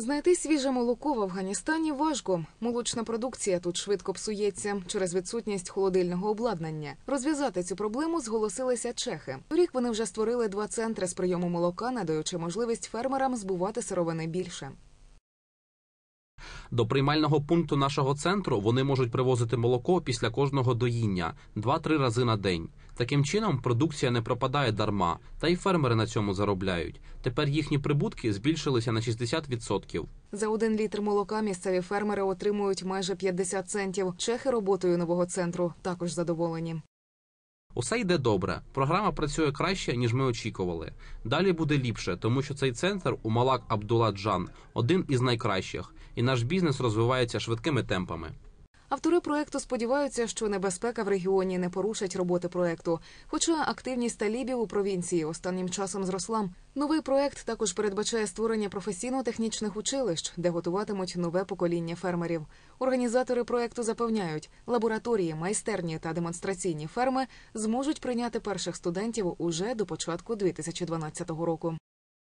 Знайти свіже молоко в Афганістані важко. Молочна продукція тут швидко псується через відсутність холодильного обладнання. Розв'язати цю проблему зголосилися чехи. Торік вони вже створили два центри з прийому молока, надаючи можливість фермерам збувати сировини більше. До приймального пункту нашого центру вони можуть привозити молоко після кожного доїння 2-3 рази на день. Таким чином, продукція не пропадає дарма, та й фермери на цьому заробляють. Тепер їхні прибутки збільшилися на 60%. За один літр молока місцеві фермери отримують майже 50 центів. Чехи роботою нового центру також задоволені. Усе йде добре. Програма працює краще, ніж ми очікували. Далі буде ліпше, тому що цей центр у Малак Абдула Джан один із найкращих, і наш бізнес розвивається швидкими темпами. Автори проекту сподіваються, що небезпека в регіоні не порушить роботи проекту. Хоча активність талібів у провінції останнім часом зросла. Новий проект також передбачає створення професійно-технічних училищ, де готуватимуть нове покоління фермерів. Організатори проекту запевняють, лабораторії, майстерні та демонстраційні ферми зможуть прийняти перших студентів уже до початку 2012 року.